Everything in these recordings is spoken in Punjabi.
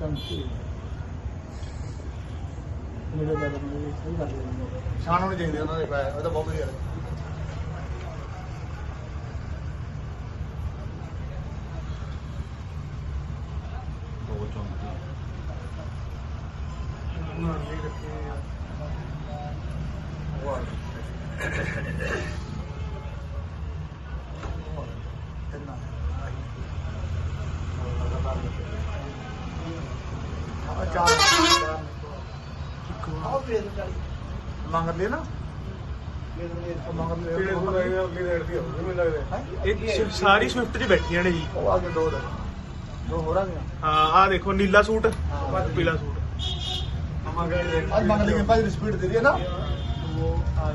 ਚਮਕੀ ਮੇਰੇ ਬਾਰੇ ਮੇਰੇ ਸਹੀ ਗੱਲ ਹੈ ਸ਼ਾਨ ਹੋਣੀ ਚਾਹੀਦੀ ਉਹਨਾਂ ਦੇ ਪੈਰ ਉਹ ਤਾਂ ਬਹੁਤ ਵਧੀਆ ਦੋ ਚੌਂਕੀ ਨਾ ਨਹੀਂ ਰੱਖੇ ਮੰਗ ਲੈ ਨਾ? ਮੰਗ ਲੈ ਕਿਹੜੇ ਕੋਲ ਆਏ ਅੱਗੇ ਰੇਟ ਦੀ ਹੋਊਗੀ ਮੈਨੂੰ ਲੱਗਦਾ ਇਹ ਸਾਰੀ ਸਵਿਫਟ 'ਚ ਬੈਠੀਆਂ ਨੇ ਜੀ। ਉਹ ਆ ਕੇ ਦੋ ਦੇ ਦੋ ਹੋ ਰਹਾ ਹਾਂ ਆ ਦੇਖੋ ਨੀਲਾ ਸੂਟ ਪੀਲਾ ਸੂਟ। ਅੱਜ ਮੰਗ ਲਈ ਭਾਈ ਸਪੀਡ ਦੇ ਰਹੀ ਹੈ ਨਾ? ਹਾਂ।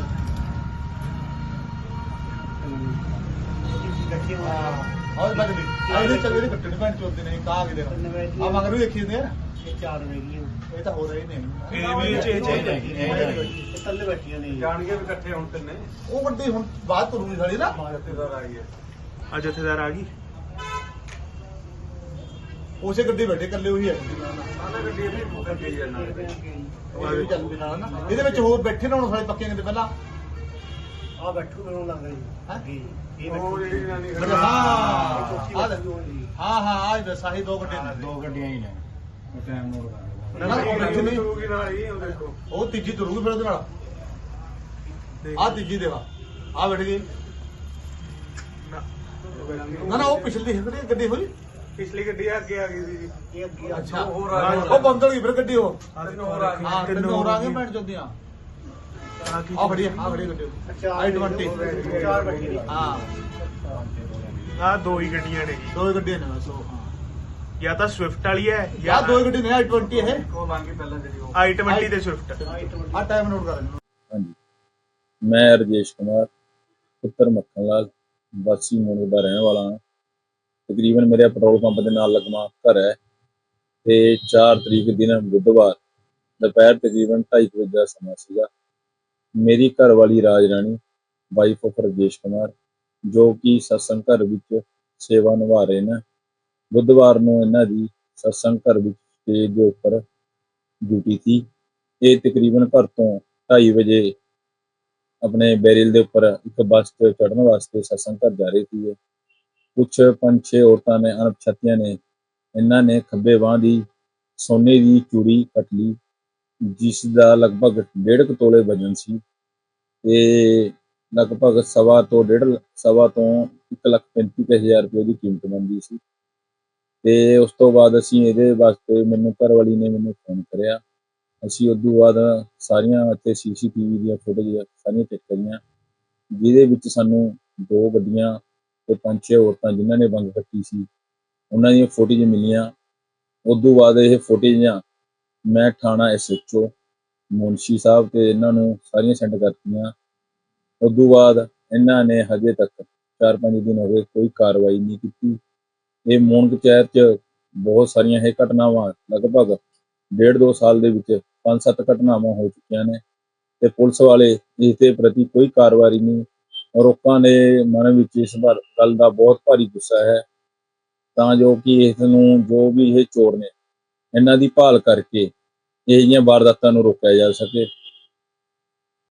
ਚੱਲ ਇਹਦੇ ਕੱਟਣੇ ਪੈਣ ਚੋਦੇ ਨੇ ਕਾ ਕੇ ਦੇਣਾ ਆ ਮੰਗ ਰਹੀ ਦੇਖੀ ਨੇ ਇਹ ਤਾਂ ਹੋ ਰਹੀ ਨੇ ਇਹ ਵੀ ਇਹ 'ਚ- ਇਹ 'ਚ- ਥੱਲੇ ਬੈਠੀਆਂ ਨੇ। ਜਾਣਗੇ ਵੀ ਇਕੱਠੇ ਹੁਣ ਤਿੰਨੇ। ਉਹ ਗੱਡੀ ਹੁਣ ਬਾਅਦ ਤੁਰੂਗੀ ਸਾਡੀ ਨਾ। ਜੱਤੇਦਾਰ ਆ ਗਈ ਹੈ। ਆ ਜਥੇਦਾਰ ਆ ਗਈ। ਉਸੇ ਗੱਡੀ ਬੈਠੇ ਇਕੱਲੇ ਉਹੀ ਹੈ। ਆਹ ਇਹਦੇ ਵਿੱਚ ਹੋਰ ਬੈਠੇ ਨਾ ਹੁਣ ਸਾਰੇ ਪੱਕੇ ਨੇ ਪਹਿਲਾਂ। ਆ ਬੈਠੂ ਮੈਨੂੰ ਲੱਗ ਰਹੀ ਹੈਂ? ਜੀ। ਇਹ ਉਹ ਬੈਠੂ। ਜਿਹੜੀ ਨਾਨੀ ਹਾਂ ਆ ਲੈ। ਹਾਂ ਹਾਂ ਆ ਬਸ ਆਹੀ ਦੋ ਗੱਡੇ ਨੇ। ਦੋ ਗੱਡੀਆਂ ਹੀ ਨੇ। ਟਾਈਮ ਨੂੰ ਨਾ, ਨਾ, ਉਹ ਬੈਠੇ ਨਹੀਂ। ਹੋਊਗੀ ਨਾਲ ਹੀ ਉਹ ਦੇਖੋ। ਉਹ ਤੀਜੀ ਤੁਰੂਗੀ ਫਿਰ ਉਹਦੇ ਨਾਲ। ਦੇਖ। ਆ ਤੀਜੀ ਦੇਵਾ ਆ ਬੈਠ ਗਈ। ਨਾ ਨਾ ਉਹ ਪਿਛਲੀ ਗੱਡੀ ਗੱਡੀ ਹੋਈ ਪਿਛਲੀ ਗੱਡੀ ਅੱਗੇ ਆ ਗਈ ਸੀ। ਜੀ ਇਹ ਅੱਗੇ ਆ। ਅੱਛਾ। ਹੋਰ ਆ ਗਈ। ਉਹ ਬੰਦ ਹੋ ਗਈ ਫਿਰ ਗੱਡੀ ਉਹ। ਤਿੰਨ ਹੋਰ ਆ ਗਈ ਹਾਂ ਤਿੰਨ ਹੋਰ ਆ ਗਏ ਮੈਂ ਚੋਦੀਆਂ ਆ ਕੀ ਆ? ਫੜੀ ਆ ਫੜੀ ਗੱਡੀ ਚਾਰ ਆਈ 20 ਚਾਰ ਬੈਠੀ ਨੇ। ਹਾਂ। ਆ ਦੋ ਹੀ ਗੱਡੀਆਂ ਨੇ ਜੀ। ਦੋ ਹੀ ਗੱਡੀਆਂ ਨੇ ਬਸ ਉਹ ਹਾਂ। ਜਾਂ ਤਾਂ ਸਵਿਫਟ ਵਾਲੀ ਹੈ ਯਾ ਦੋ ਹੀ ਗੱਡੀ ਨੇ ਆਈ 20 ਇਹ। ਲੰਘ ਗਈ ਪਹਿਲਾਂ ਜਿਹੜੀ ਉਹ i20 ਤੇ ਸਵਿਫਟ ਆ ਟਾਈਮ ਨੋਟ ਕਰ ਲੈਣਾ ਹਾਂਜੀ। ਮੈਂ ਰਜੇਸ਼ ਕੁਮਾਰ ਪੁੱਤਰ ਮੱਖਣ ਲਾਲ ਵਾਸੀ ਮੋਨੂ ਦਾ ਰਹਿਣ ਵਾਲਾ ਹਾਂ। ਤਕਰੀਬਨ ਮੇਰੇ ਪੈਟਰੋਲ ਪੰਪ ਦੇ ਨਾਲ ਲੱਗਵਾ ਘਰ ਹੈ। ਤੇ 4 ਤਰੀਕ ਦਿਨ ਬੁੱਧਵਾਰ ਦੁਪਹਿਰ ਤਕਰੀਬਨ 2:30 ਵਜੇ ਦਾ ਸਮਾਂ ਸੀਗਾ। ਮੇਰੀ ਘਰ ਵਾਲੀ ਰਾਜ ਰਾਣੀ ਵਾਈਫ ਆਫ ਰਜੇਸ਼ ਕੁਮਾਰ, ਜੋ ਕਿ ਸਤਸੰਗ ਘਰ ਵਿੱਚ ਸੇਵਾ ਨਿਭਾ ਰਹੇ ਨੇ। ਬੁੱਧਵਾਰ ਨੂੰ ਇਹਨਾਂ ਦੀ ਸਤਸੰਗ ਘਰ ਵਿੱਚ ਸਟੇਜ ਦੇ ਉੱਪਰ ਡਿਊਟੀ ਸੀ। ਇਹ ਤਕਰੀਬਨ ਘਰ ਤੋਂ 2:30 ਵਜੇ ਆਪਣੇ ਬੈਰੀਅਲ ਦੇ ਉੱਪਰ ਇੱਕ ਬੱਸ ਤੇ ਚੜ੍ਹਨ ਵਾਸਤੇ ਸਤਸੰਗ ਘਰ ਜਾ ਰਹੀ ਸੀ। ਕੁਝ ਪੰਜ ਛੇ ਔਰਤਾਂ ਨੇ, ਅਣਪਛਾਤੀਆਂ ਨੇ, ਇਹਨਾਂ ਨੇ ਖੱਬੇ ਬਾਹ ਦੀ ਸੋਨੇ ਦੀ ਚੂੜੀ ਕੱਟ ਲਈ। ਜਿਸ ਦਾ ਲਗਭਗ 1.5 ਤੋਲੇ ਵਜ਼ਨ ਸੀ ਤੇ ਲਗਭਗ ਸਵਾ ਤੋਂ ਡੇਢ ਲ- ਸਵਾ ਤੋਂ 135000 ਰੁਪਏ ਦੀ ਕੀਮਤ ਬਣਦੀ ਸੀ। ਤੇ ਉਸ ਤੋਂ ਬਾਅਦ ਅਸੀਂ ਇਹਦੇ ਵਾਸਤੇ ਮੈਨੂੰ ਘਰ ਵਾਲੀ ਨੇ ਮੈਨੂੰ ਫੋਨ ਕਰਿਆ। ਅਸੀਂ ਉਸ ਤੋਂ ਬਾਅਦ ਸਾਰੀਆਂ ਅਤੇ ਸੀਸੀਟੀਵੀ ਦੀਆਂ ਫੁਟੇਜ ਸਾਰੀਆਂ ਚੈੱਕ ਕਰੀਆਂ, ਜਿਹਦੇ ਵਿੱਚ ਸਾਨੂੰ ਦੋ ਗੱਡੀਆਂ ਤੇ ਪੰਜ ਛੇ ਔਰਤਾਂ ਜਿਨ੍ਹਾਂ ਨੇ ਬੰਗ ਕੱਟੀ ਸੀ, ਉਹਨਾਂ ਦੀਆਂ ਫੁਟੇਜ ਮਿਲੀਆਂ। ਉਸ ਤੋਂ ਬਾਅਦ ਇਹ ਫੁਟੇਜਾਂ ਮੈਂ ਥਾਣਾ ਐਸਐਚਓ ਮੁਨਸ਼ੀ ਸਾਹਿਬ ਤੇ ਇਹਨਾਂ ਨੂੰ ਸਾਰੀਆਂ ਸੈਂਡ ਕਰਤੀਆਂ। ਉਦੋਂ ਬਾਅਦ ਇਹਨਾਂ ਨੇ ਹਜੇ ਤੱਕ 4-5 ਦਿਨ ਹੋ ਗਏ ਕੋਈ ਕਾਰਵਾਈ ਨਹੀਂ ਕੀਤੀ। ਇਹ ਮੂਨਕ ਸ਼ਹਿਰ 'ਚ ਬਹੁਤ ਸਾਰੀਆਂ ਇਹ ਘਟਨਾਵਾਂ ਲਗਭਗ ਡੇਢ ਦੋ ਸਾਲ ਦੇ ਵਿੱਚ ਪੰਜ ਸੱਤ ਘਟਨਾਵਾਂ ਹੋ ਚੁੱਕੀਆਂ ਨੇ ਤੇ ਪੁਲਿਸ ਵਾਲੇ ਇਸ ਦੇ ਪ੍ਰਤੀ ਕੋਈ ਕਾਰਵਾਈ ਨਹੀਂ। ਲੋਕਾਂ ਦੇ ਮਨ ਵਿੱਚ ਇਸ ਵਾਰ ਗੱਲ ਦਾ ਬਹੁਤ ਭਾਰੀ ਗੁੱਸਾ ਹੈ। ਤਾਂ ਜੋ ਕਿ ਇਸ ਨੂੰ ਜੋ ਵੀ ਇਹ ਚੋਰ ਨੇ ਇਹਨਾਂ ਦੀ ਭਾਲ ਕਰਕੇ ਇਹ ਜਿਹੀਆਂ ਵਾਰਦਾਤਾਂ ਨੂੰ ਰੋਕਿਆ ਜਾ ਸਕੇ।